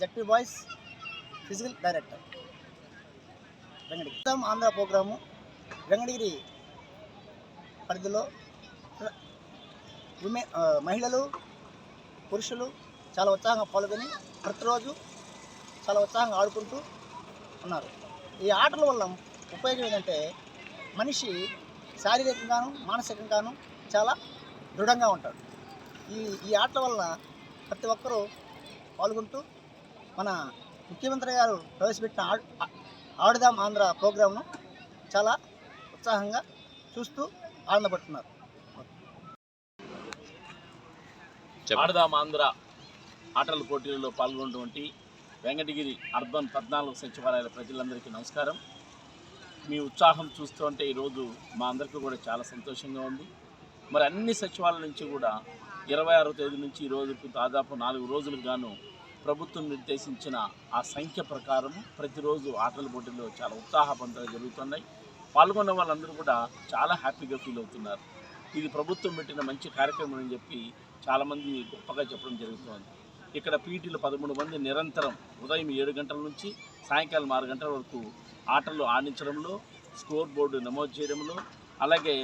ZP boys physical director Venkatagiri. Uttam Andhra program Venkatagiri పరిధిలో విమె మహిళలు పురుషులు చాలా ఉత్సాహంగా పాల్గొని ప్రతిరోజు చాలా ఉత్సాహంగా ఆడుకుంటూ ఉన్నారు. ఈ ఆటల వల్ల ఉపయోగం ఏంటంటే మనిషి శారీరకంగాను మానసికంగాను చాలా దృఢంగా ఉంటాడు. ఈ ఈ ఆటల వల్ల ప్రతి ఒక్కరూ పాల్గొంటూ మన ముఖ్యమంత్రి గారు ప్రవేశపెట్టిన ఆడుదాం ఆంధ్ర ప్రోగ్రాంను చాలా ఉత్సాహంగా చూస్తూ ఆనందపడుతున్నారు. ఆడదాం ఆంధ్ర ఆటల పోటీలలో పాల్గొన్నటువంటి వెంకటగిరి అర్బన్ పద్నాలుగు సచివాలయాల ప్రజలందరికీ నమస్కారం. మీ ఉత్సాహం చూస్తుంటే ఈరోజు మా అందరికీ కూడా చాలా సంతోషంగా ఉంది. మరి అన్ని సచివాలయాల నుంచి కూడా ఇరవై ఆరో తేదీ నుంచి ఈ రోజుకు దాదాపు నాలుగు రోజులకు గాను ప్రభుత్వం నిర్దేశించిన ఆ సంఖ్య ప్రకారం ప్రతిరోజు ఆటల పోటీలు చాలా ఉత్సాహవంతంగా జరుగుతున్నాయి. పాల్గొన్న వాళ్ళందరూ కూడా చాలా హ్యాపీగా ఫీల్ అవుతున్నారు. ఇది ప్రభుత్వం పెట్టిన మంచి కార్యక్రమం అని చెప్పి చాలామంది గొప్పగా చెప్పడం జరుగుతోంది. ఇక్కడ పీటీలు పదమూడు మంది నిరంతరం ఉదయం ఏడు గంటల నుంచి సాయంకాలం ఆరు గంటల వరకు ఆటలు ఆడించడంలో స్కోర్ బోర్డు నమోదు చేయడంలో అలాగే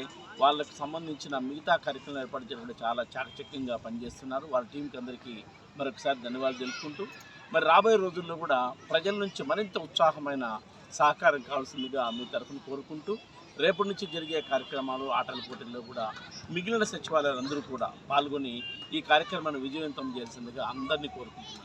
వాళ్ళకు సంబంధించిన మిగతా కార్యక్రమం ఏర్పాటు చేయడం చాలా చాకచక్యంగా పనిచేస్తున్నారు. వాళ్ళ టీంకి అందరికీ మరొకసారి ధన్యవాదాలు తెలుపుకుంటూ మరి రాబోయే రోజుల్లో కూడా ప్రజల నుంచి మరింత ఉత్సాహమైన సహకారం కావాల్సిందిగా మీ తరఫున కోరుకుంటూ రేపటి నుంచి జరిగే కార్యక్రమాలు ఆటల పోటీల్లో కూడా మిగిలిన సచివాలయాలందరూ కూడా పాల్గొని ఈ కార్యక్రమాన్ని విజయవంతం చేయాల్సిందిగా అందరినీ కోరుకుంటున్నాను.